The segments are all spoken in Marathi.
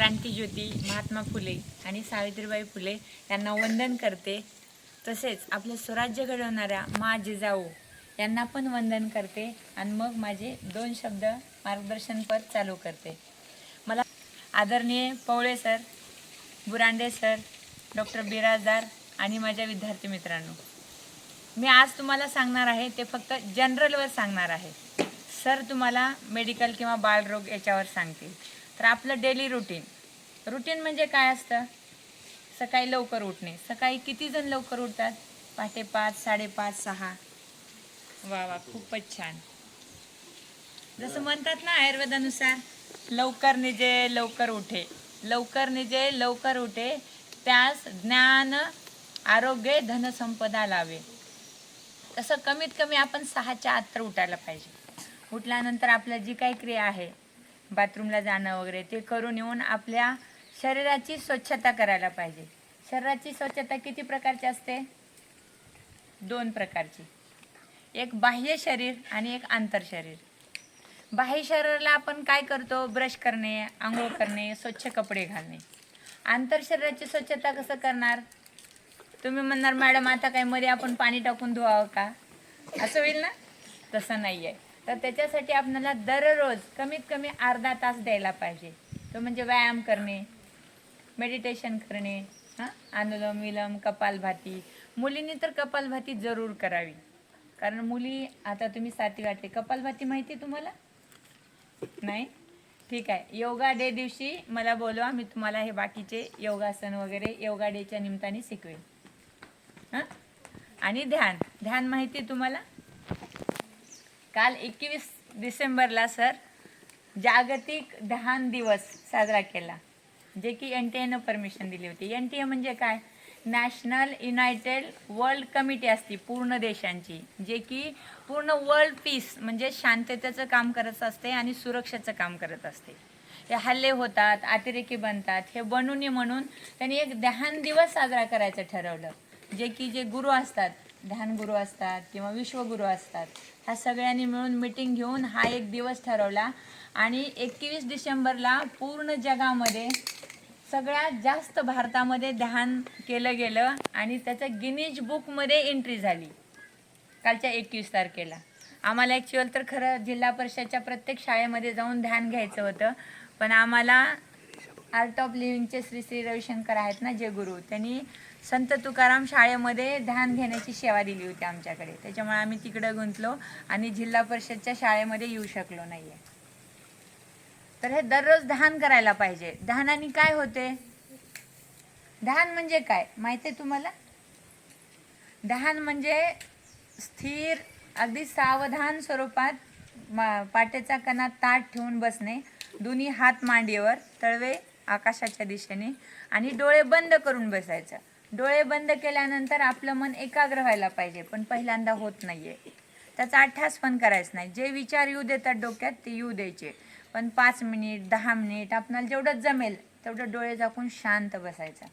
क्रांतीज्योती महात्मा फुले आणि सावित्रीबाई फुले यांना वंदन करते. तसेच आपले स्वराज्य घडवणाऱ्या मा जिजाऊ यांना पण वंदन करते आणि मग माझे दोन शब्द मार्गदर्शनपर चालू करते. मला आदरणीय Pawale sir Burande sir doctor Birajdar आणि माझ्या विद्यार्थी मित्रांनो मी आज तुम्हाला सांगणार आहे ते फक्त जनरलवर सांगणार आहे. सर तुम्हाला मेडिकल किंवा बालरोग याच्यावर सांगतील. तर आपलं डेली रुटीन रुटीन म्हणजे काय असतं? सकाळी लवकर उठणे. सकाळी किती जण लवकर उठतात? पहाटे पाच साडेपाच सहा. वा वा खूपच छान. जसं म्हणतात ना आयुर्वेदानुसार लवकर निजे लवकर उठे. लवकर निजे लवकर उठे. त्यास ज्ञान आरोग्य धनसंपदा लावे. तसं कमीत कमी आपण सहाच्या आत तर उठायला पाहिजे. उठल्यानंतर आपल्या जी काही क्रिया आहे बाथरूमला जाणं वगैरे ते करून येऊन आपल्या शरीराची स्वच्छता करायला पाहिजे. शरीराची स्वच्छता किती प्रकारची असते? दोन प्रकारची. एक बाह्य शरीर आणि एक आंतर शरीर. बाह्य शरीराला आपण काय करतो? ब्रश करणे आंघोळ करणे स्वच्छ कपडे घालणे. आंतर शरीराची स्वच्छता कसं करणार? तुम्ही म्हणणार मॅडम आता काय मध्ये आपण पाणी टाकून धुवावं का? असं होईल ना? तसं नाही आहे तर त्याच्यासाठी आपल्याला दररोज कमीत कमी अर्धा तास द्यायला पाहिजे. तो म्हणजे व्यायाम करणे मेडिटेशन करणे हां? अनुलोम विलोम कपालभाती. मुलींनी तर कपालभाती जरूर करावी. कारण मुली आता तुम्ही साथी वाटते कपालभाती माहिती तुम्हाला? नाही? ठीक आहे. योगा डे दिवशी मला बोलवा मी तुम्हाला हे बाकीचे योगासन वगैरे योगा डेच्या निमित्ताने शिकवेन. हां? आणि ध्यान. ध्यान माहिती आहे तुम्हाला? काल एकवीस डिसेंबरला सर जागतिक दहान दिवस साजरा केला जे की एन टी एनं परमिशन दिली होती. एन टी ए म्हणजे काय? नॅशनल युनायटेड वर्ल्ड कमिटी असते पूर्ण देशांची जे की पूर्ण वर्ल्ड पीस म्हणजे शांततेचं काम करत असते आणि सुरक्षेचं काम करत असते. हे हल्ले होतात अतिरेकी बनतात हे बनू नये म्हणून त्यांनी एक दहान दिवस साजरा करायचं ठरवलं. जे की जे गुरु असतात ध्यानगुरू असतात किंवा विश्वगुरू असतात. ह्या सगळ्यांनी मिळून मिटिंग घेऊन हा एक दिवस ठरवला. आणि एकवीस डिसेंबरला पूर्ण जगामध्ये सगळ्यात जास्त भारतामध्ये ध्यान केलं गेलं आणि त्याचं गिनीज बुकमध्ये एंट्री झाली. कालच्या एकवीस तारखेला. आम्हाला ॲक्च्युअल तर खरं जिल्हा परिषदच्या प्रत्येक शाळेमध्ये जाऊन ध्यान घ्यायचं होतं. पण आम्हाला आर्ट ऑफ लिव्हिंगचे श्री श्री रविशंकर आहेत ना जे गुरु. त्यांनी संत तुकाराम शाळेमध्ये ध्यान घेण्याची सेवा दिली होती आमच्याकडे. त्याच्यामुळे आम्ही तिकडं गुंतलो आणि जिल्हा परिषदच्या शाळेमध्ये येऊ शकलो नाही आहे तर हे दररोज ध्यान करायला पाहिजे. ध्यानाने काय होते? ध्यान म्हणजे काय? माहिती आहे तुम्हाला? ध्यान म्हणजे स्थिर अगदी सावधान स्वरूपात मा पाटेचा कणा ताट ठेवून बसणे दोन्ही हात मांडीवर तळवे आकाशाच्या दिशेने आणि डोळे बंद करून बसायचं. डोळे बंद केल्यानंतर आपलं मन एकाग्र व्हायला पाहिजे पण पहिल्यांदा होत नाहीये. त्याचा अठ्ठास पण करायचं नाही. जे विचार येऊ देतात डोक्यात ते येऊ द्यायचे. पण पाच मिनिट दहा मिनिट आपणाला जेवढं जमेल तेवढं डोळे झाकून शांत बसायचं.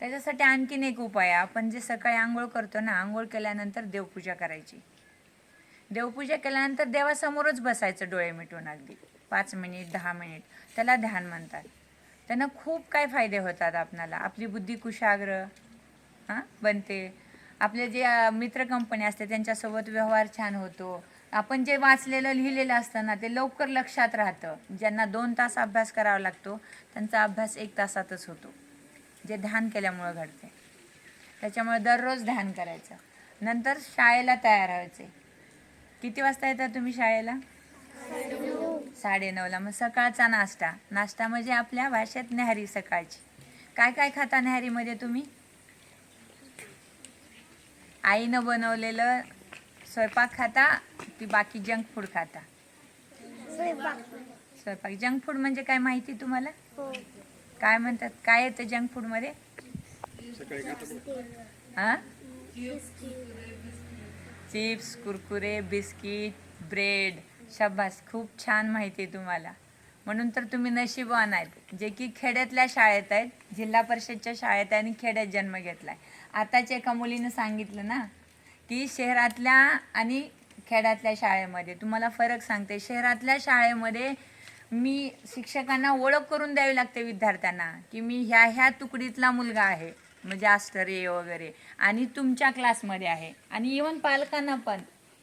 त्याच्यासाठी आणखीन एक उपाय आहे. आपण जे सकाळी आंघोळ करतो ना आंघोळ केल्यानंतर देवपूजा करायची. देवपूजा केल्यानंतर देवासमोरच बसायचं डोळे मिटून अगदी. पाच मिनिट दहा मिनिट त्याला ध्यान म्हणतात. त्यांना खूप काय फायदे होतात आपणाला. आपली बुद्धी कुशाग्र हां बनते. आपले जे मित्र कंपनी असते त्यांच्यासोबत व्यवहार छान होतो. आपण जे वाचलेलं लिहिलेलं असतं ना ते लवकर लक्षात राहतं. ज्यांना दोन तास अभ्यास करावा लागतो त्यांचा अभ्यास एक तासातच होतो. जे ध्यान केल्यामुळं घडते. त्याच्यामुळे दररोज ध्यान करायचं. नंतर शाळेला तयार व्हायचे. किती वाजता येतात तुम्ही शाळेला? साडेनऊला. मग सकाळचा नाश्ता. नाश्ता म्हणजे आपल्या भाषेत न्याहारी सकाळची. काय काय खाता न्याहारीमध्ये तुम्ही? आईनं बनवलेलं स्वयंपाक खाता की बाकी जंक फूड खाता? स्वयंपाक. जंक फूड म्हणजे काय माहिती तुम्हाला? काय म्हणतात? काय येतं जंक फूडमध्ये? हां चिप्स कुरकुरे बिस्किट ब्रेड. शब्बास खूप छान माहिती आहे तुम्हाला. म्हणून तर तुम्ही नशीबवान आहेत. जे की खेड्यातल्या शाळेत आहेत जिल्हा परिषदच्या शाळेत आहे आणि खेड्यात जन्म घेतला आहे आताच्या एका मुलीनं सांगितलं ना की शहरातल्या आणि खेड्यातल्या शाळेमध्ये तुम्हाला फरक सांगते. शहरातल्या शाळेमध्ये मी शिक्षकांना ओळख करून द्यावी लागते विद्यार्थ्यांना की मी ह्या ह्या तुकडीतला मुलगा आहे. म्हणजे आस्टर ए वगैरे. आणि तुमच्या क्लासमध्ये आहे. आणि इवन पालकांना पण.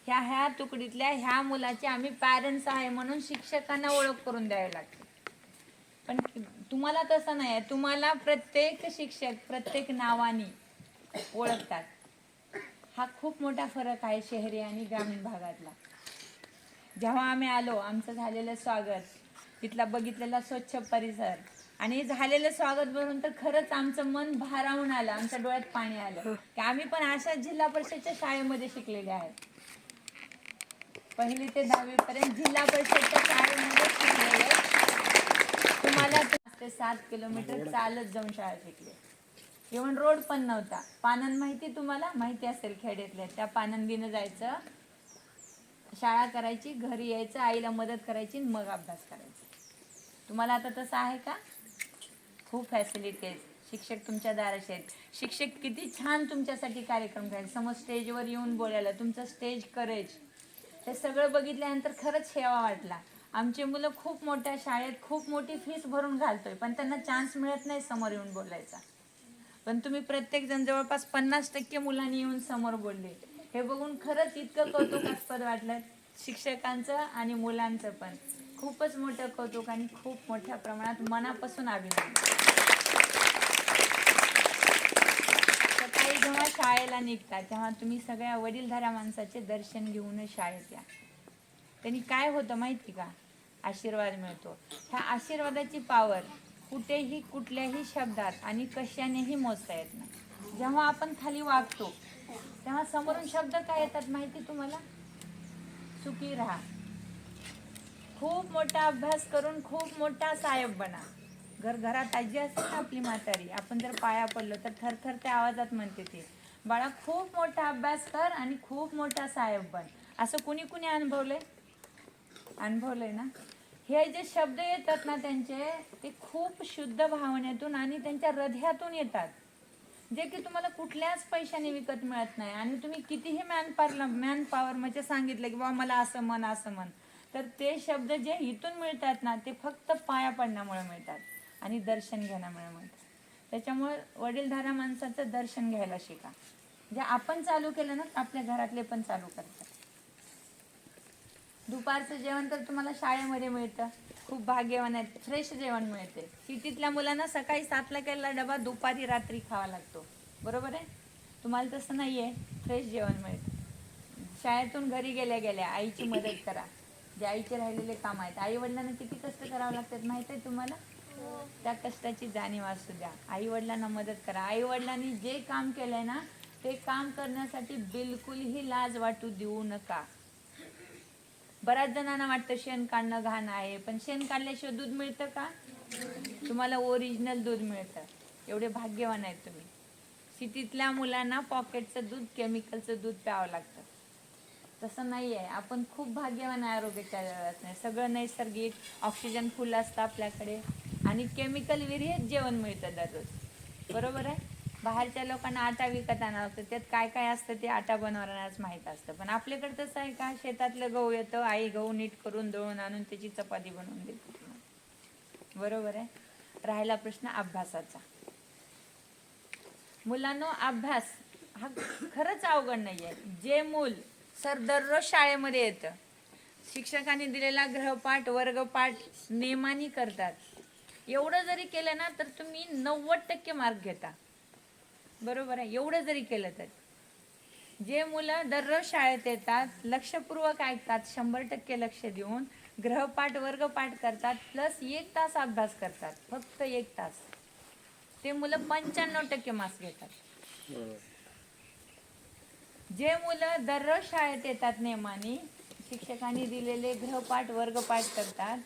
ह्या ह्या तुकडीतल्या ह्या मुलाचे आम्ही पॅरेंट्स आहे म्हणून शिक्षकांना ओळख करून द्यावी लागते. पण तुम्हाला तसं नाही आहे. तुम्हाला प्रत्येक शिक्षक प्रत्येक नावाने ओळखतात. हा खूप मोठा फरक आहे शहरी आणि ग्रामीण भागातला. जेव्हा आम्ही आलो आमचं झालेलं स्वागत तिथला बघितलेला स्वच्छ परिसर आणि झालेलं स्वागत बघून तर खरंच आमचं मन भारावून आलं आमच्या डोळ्यात पाणी आलं. की आम्ही पण अशाच जिल्हा परिषदच्या शाळेमध्ये शिकलेले आहेत पहिली ते दहावी पर्यंत जिल्हा परिषदच्या शाळेमध्ये म्हणजे शिकलेले तुम्हाला पाच ते सात किलोमीटर चालत जाऊन शाळा शिकले इव्हन रोड पण नव्हता. पानंद माहिती तुम्हाला? माहिती असेल खेड्यातल्या. त्या पानंदीनं जायचं. शाळा करायची घरी यायचं आईला मदत करायची आणि मग अभ्यास करायचा. तुम्हाला आता तसं आहे का? खूप फॅसिलिटी आहेत शिक्षक तुमच्या दाराशी आहेत. शिक्षक किती छान तुमच्यासाठी कार्यक्रम करायचे समोर स्टेजवर येऊन बोलायला तुमचं स्टेज करेज हे सगळं बघितल्यानंतर खरंच हेवा वाटला. आमची मुलं खूप मोठ्या शाळेत खूप मोठी फीस भरून घालतोय पण त्यांना चान्स मिळत नाही समोर येऊन बोलायचा. पण तुम्ही प्रत्येक जण जवळपास पन्नास टक्के मुलांनी येऊन समोर बोलले. हे बघून खरंच इतकं कौतुकास्पद वाटलं. शिक्षकांचं आणि मुलांचं पण. खूपच मोठं कौतुक आणि खूप मोठ्या प्रमाणात मनापासून अभिनंदन सकाळी जेव्हा शाळेला निघता तेव्हा तुम्ही सगळ्या वडीलधाऱ्या माणसाचे दर्शन घेऊनच शाळेत या. त्यांनी काय होतं माहिती का? आशीर्वाद मिळतो. ह्या आशीर्वादाची पावर कुठेही कुठल्याही शब्दात आणि कशानेही मोजता येत नाही. जेव्हा आपण खाली वागतो तेव्हा समोरून शब्द काय येतात माहिती तुम्हाला? सुखी राहा. खूप मोठा अभ्यास करून खूप मोठा साहेब बना. घर घरात आजी असते ना आपली म्हातारी आपण जर पाया पडलो तर थरथर त्या आवाजात म्हणते ते बाळा खूप मोठा अभ्यास कर आणि खूप मोठा साहेब बन. असं कुणी कुणी अनुभवलंय? अनुभवलंय ना? हे जे शब्द येतात ना त्यांचे ते खूप शुद्ध भावनेतून आणि त्यांच्या हृदयातून येतात. जे की तुम्हाला कुठल्याच पैशाने विकत मिळत नाही. आणि तुम्ही कितीही मॅन पावरला मॅन पॉवर म्हणजे सांगितलं की बाबा मला असं मन असं म्हण. तर ते शब्द जे इथून मिळतात ना ते फक्त पाया पडण्यामुळे मिळतात आणि दर्शन घेण्यामुळे मिळतात. त्याच्यामुळे वडीलधाऱ्या माणसाचं दर्शन घ्यायला शिका. जे आपण चालू केलं ना आपल्या घरातले पण चालू करतात. दुपारचं जेवण तर तुम्हाला शाळेमध्ये मिळतं. खूप भाग्यवान आहेत. फ्रेश जेवण मिळते. सिटीतल्या मुलांना सकाळी सातला केलेला डबा दुपारी रात्री खावा लागतो. बरोबर आहे? तुम्हाला तसं नाही आहे फ्रेश जेवण मिळतं. शाळेतून घरी गेल्या गेल्या आईची मदत करा. जे आईचे राहिलेले काम आहेत. आई वडिलांना किती कष्ट करावं लागतात माहीत आहे तुम्हाला? त्या कष्टाची जाणीव असू द्या. आई वडिलांना मदत करा. आई वडिलांनी जे काम केलंय ना ते काम करण्यासाठी बिलकुलही लाज वाटू देऊ नका. बऱ्याच जणांना वाटतं शेण काढणं घाण आहे पण शेण काढल्याशिवाय दूध मिळतं का? तुम्हाला ओरिजिनल दूध मिळतं. एवढे भाग्यवान आहेत तुम्ही. सिटीतल्या मुलांना पॉकेटचं दूध केमिकलचं दूध प्यावं लागतं. तसं नाही आहे आपण खूप भाग्यवान आहे आरोग्याच्या नाही सगळं नैसर्गिक ऑक्सिजन फुल असतं आपल्याकडे. आणि केमिकल विरहित जेवण मिळतं दररोज. बरोबर आहे? बाहेरच्या लोकांना आटा विकत आणावं लागतं. त्यात काय काय असतं ते आटा बनवणारच माहीत असतं. पण आपल्याकडे तसं आहे का? शेतातलं गहू येतं आई गहू नीट करून दळून आणून त्याची चपाती बनवून देते. बरोबर आहे? राहिला प्रश्न अभ्यासाचा. मुलांनो अभ्यास हा खरंच अवघड नाही आहे जे मूल सर दररोज शाळेमध्ये येतं शिक्षकांनी दिलेला ग्रहपाठ वर्गपाठ नेमानी करतात. एवढं जरी केलं ना तर तुम्ही नव्वद टक्के मार्क घेता. बरोबर आहे? एवढं जरी केलं तर. जे मुलं दररोज शाळेत येतात लक्षपूर्वक ऐकतात शंभर टक्के लक्ष देऊन ग्रहपाठ वर्गपाठ करतात प्लस एक तास अभ्यास करतात फक्त एक तास. ते मुलं पंच्याण्णव टक्के मार्क्स घेतात. जे मुलं दररोज शाळेत येतात नेमाने शिक्षकांनी दिलेले ग्रहपाठ वर्गपाठ करतात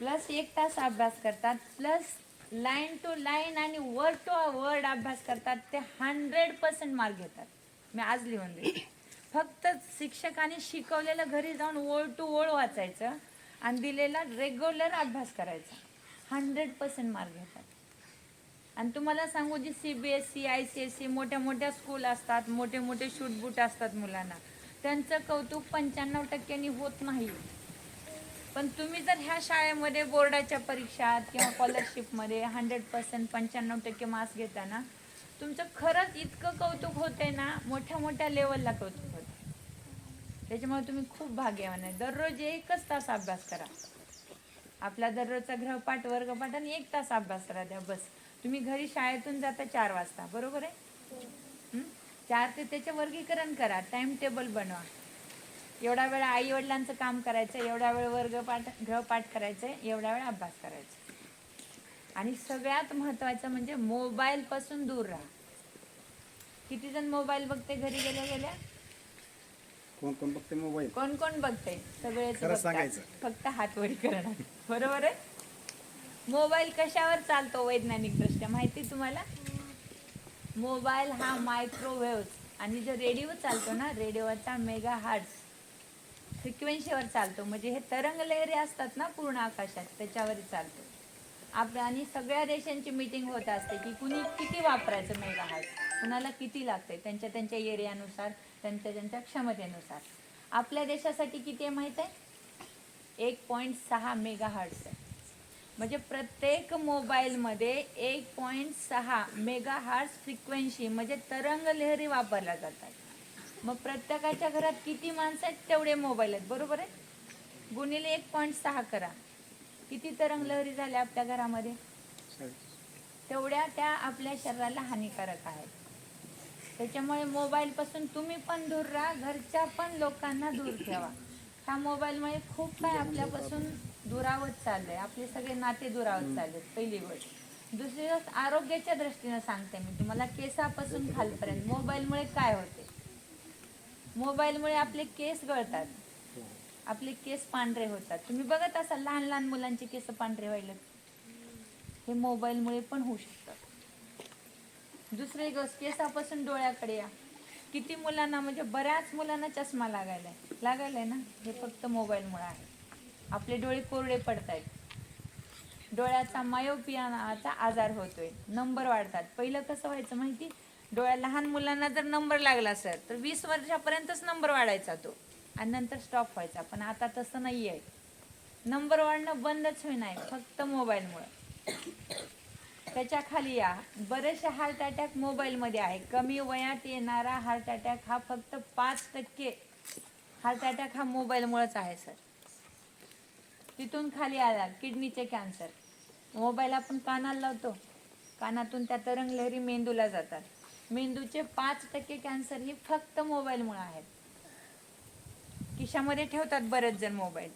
प्लस एक तास अभ्यास करतात प्लस लाईन टू लाईन आणि वर्ड टू वर्ड अभ्यास करतात ते हंड्रेड पर्सेंट मार्क घेतात. मी आज लिहून दे फक्त शिक्षकांनी शिकवलेलं घरी जाऊन ओळ टू ओळ वाचायचं आणि दिलेला रेग्युलर अभ्यास करायचा. हंड्रेड पर्सेंट मार्क घेतात. आणि तुम्हाला सांगू G C B S C I C S C मोठ्या मोठ्या स्कूल असतात मोठे मोठे शूटबूट असतात मुलांना. त्यांचं कौतुक पंच्याण्णव टक्क्यांनी होत नाही. पण तुम्ही जर ह्या शाळेमध्ये बोर्डाच्या परीक्षात किंवा स्कॉलरशिपमध्ये हंड्रेड पर्सेंट पंच्याण्णव टक्के मार्क्स घेताना तुमचं खरंच इतकं कौतुक होतंय ना मोठ्या मोठ्या लेवलला कौतुक होतं त्याच्यामुळे तुम्ही खूप भाग्यवान आहे. दररोज एकच तास अभ्यास करा. आपला दररोजचा गृहपाठ वर्गपाठ आणि एक तास अभ्यास करा द्या बस. तुम्ही घरी शाळेतून जाता चार वाजता. बरोबर आहे? चार ते त्याचे वर्गीकरण करा. टाइम टेबल बनवा. एवढा वेळ आई वडिलांचं काम करायचं एवढा वेळ वर्गपाठ गृहपाठ करायचं एवढा वेळ अभ्यास करायचा. आणि सगळ्यात महत्वाचं म्हणजे मोबाईल पासून दूर राहा. किती जण मोबाईल बघते घरी गेल्या गेल्या? कोण कोण बघते मोबाईल? कोण कोण बघते? खरं. सांगायचं. फक्त हात वर करणार. बरोबर आहे? मोबाईल कशावर चालतो वैज्ञानिक दृष्ट्या? माहिती तुम्हाला? मोबाईल हा मायक्रोवेव्ह आणि जो रेडिओ चालतो ना रेडिओचा मेगा हार्ट्स फ्रिक्वेन्सीवर चालतो. म्हणजे हे तरंग लहरी असतात ना पूर्ण आकाशात त्याच्यावर चालतो. आप आणि सगळ्या देशांची मीटिंग होत असते की कुणी किती वापरायचं मेगा हार्ट कुणाला किती लागते त्यांच्या त्यांच्या एरियानुसार त्यांच्या त्यांच्या क्षमतेनुसार. आपल्या देशासाठी किती आहे माहीत आहे? एक पॉईंट सहा मेगा हार्ट्स आहे. म्हणजे प्रत्येक मोबाईलमध्ये एक पॉईंट सहा मेगा हार्ट्स फ्रिक्वेन्सी म्हणजे तरंग लहरी वापरल्या जातात. मग प्रत्येकाच्या घरात किती माणसं आहेत तेवढे मोबाईल आहेत बरोबर आहे? गुणिले एक पॉईंट सहा करा. किती तरंग लहरी झाल्या आपल्या घरामध्ये? तेवढ्या त्या आपल्या शरीराला हानिकारक आहेत. त्याच्यामुळे मोबाईलपासून तुम्ही पण दूर राहा घरच्या पण लोकांना दूर ठेवा. ह्या मोबाईलमुळे खूप काय आपल्यापासून दुरावत चाललंय. आपले सगळे नाते दुरावत चाललेत पहिली गोष्ट. दुसरी गोष्ट आरोग्याच्या दृष्टीनं सांगते मी तुम्हाला केसापासून खालपर्यंत. मोबाईलमुळे काय होते? मोबाईलमुळे आपले केस गळतात. आपले केस पांढरे होतात. तुम्ही बघत असाल लहान लहान मुलांचे केस पांढरे व्हायला हे मोबाईलमुळे पण होऊ शकतं दुसरी गोष्ट केसापासून डोळ्याकडे या. किती मुलांना म्हणजे बऱ्याच मुलांना चष्मा लागायलाय. लागायलाय ना? हे फक्त मोबाईलमुळे आहे. आपले डोळे कोरडे पडत आहेत डोळ्याचा मायोपिया आजार होतोय. नंबर वाढतात. पहिलं कसं व्हायचं माहिती? डोळ्या लहान मुलांना जर नंबर लागला सर तर वीस वर्षापर्यंतच नंबर वाढायचा तो. आणि नंतर स्टॉप व्हायचा. पण आता तसं नाही आहे नंबर वाढणं बंदच होईनाय फक्त मोबाईलमुळं. त्याच्याखाली या. बरेचसे हार्ट अटॅक मोबाईलमध्ये आहे. कमी वयात येणारा हार्ट अटॅक हा फक्त पाच टक्के हार्ट अटॅक हा मोबाईलमुळेच आहे सर. तिथून खाली आला किडनीचे कॅन्सर मोबाईल आपण कानाला लावतो. कानातून त्या तरंग लहरी मेंदूला जातात. मेंदूचे पाच टक्के कॅन्सर हे फक्त मोबाईलमुळे आहेत. किशामध्ये ठेवतात बरेच जण मोबाईल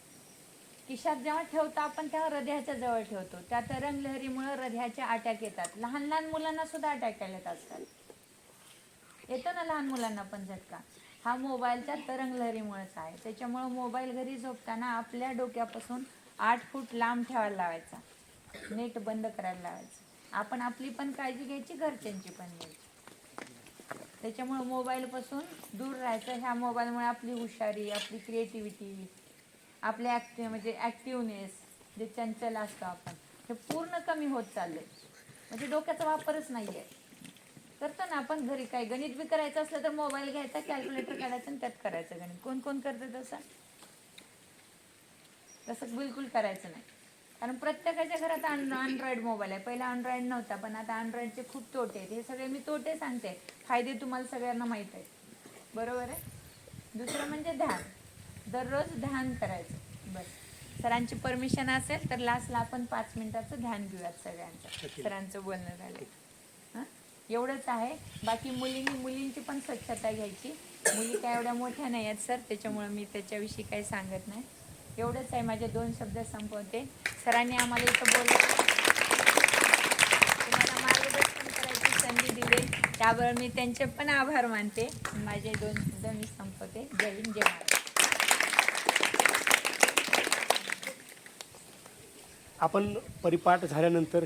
किशात जेव्हा ठेवतो आपण तेव्हा हृदयाच्या जवळ ठेवतो. त्या तरंग लहरीमुळे हृदयाचे अटॅक येतात. लहान लहान मुलांना सुद्धा अटॅक येत असतात येतो ना लहान मुलांना पण झटका. हा मोबाईलच्या तरंग लहरीमुळेच आहे. त्याच्यामुळं मोबाईल घरी झोपताना आपल्या डोक्यापासून आठ फूट लांब ठेवायला लावायचा. नेट बंद करायला लावायचं. आपण आपली पण काळजी घ्यायची घरच्यांची पण घ्यायची. त्याच्यामुळे मोबाईलपासून दूर राहायचं ह्या मोबाईलमुळे आपली हुशारी आपली क्रिएटिव्हिटी आपले ॲक्टिव्ह म्हणजे ॲक्टिवनेस जे चंचल असतो आपण हे पूर्ण कमी होत चाललंय. म्हणजे डोक्याचा वापरच नाही आहे करतो ना आपण घरी काही गणित बी करायचं असलं तर मोबाईल घ्यायचा कॅल्क्युलेटर काढायचं आणि त्यात करायचं गणित. कोण कोण करतं तसं? तसं बिलकुल करायचं नाही. कारण प्रत्येकाच्या घरात अँड्रॉइड मोबाईल आहे. पहिला अँड्रॉइड नव्हता पण आता अँड्रॉइडचे खूप तोटे आहेत. हे सगळे मी तोटे सांगते. फायदे तुम्हाला सगळ्यांना माहीत आहेत. बरोबर आहे? दुसरं म्हणजे ध्यान. दररोज ध्यान करायचं. बस. सरांची परमिशन असेल तर लास्टला आपण पाच मिनिटाचं ध्यान घेऊयात सगळ्यांचं. सरांचं बोलणं झालं. हं? एवढंच आहे. बाकी मुलींनी मुलींची पण स्वच्छता घ्यायची. मुली काय एवढ्या मोठ्या नाही आहेत सर. त्याच्यामुळे मी त्याच्याविषयी काही सांगत नाही. एवढंच आहे माझे दोन शब्द संपवते. सरांनी आम्हाला इथं बोललं तुम्हाला मार्गदर्शन करायची संधी दिली. त्यावर मी त्यांचे पण आभार मानते. माझे दोन शब्द मी संपवते. जय हिंद जय महाराज आपण परिपाठ झाल्यानंतर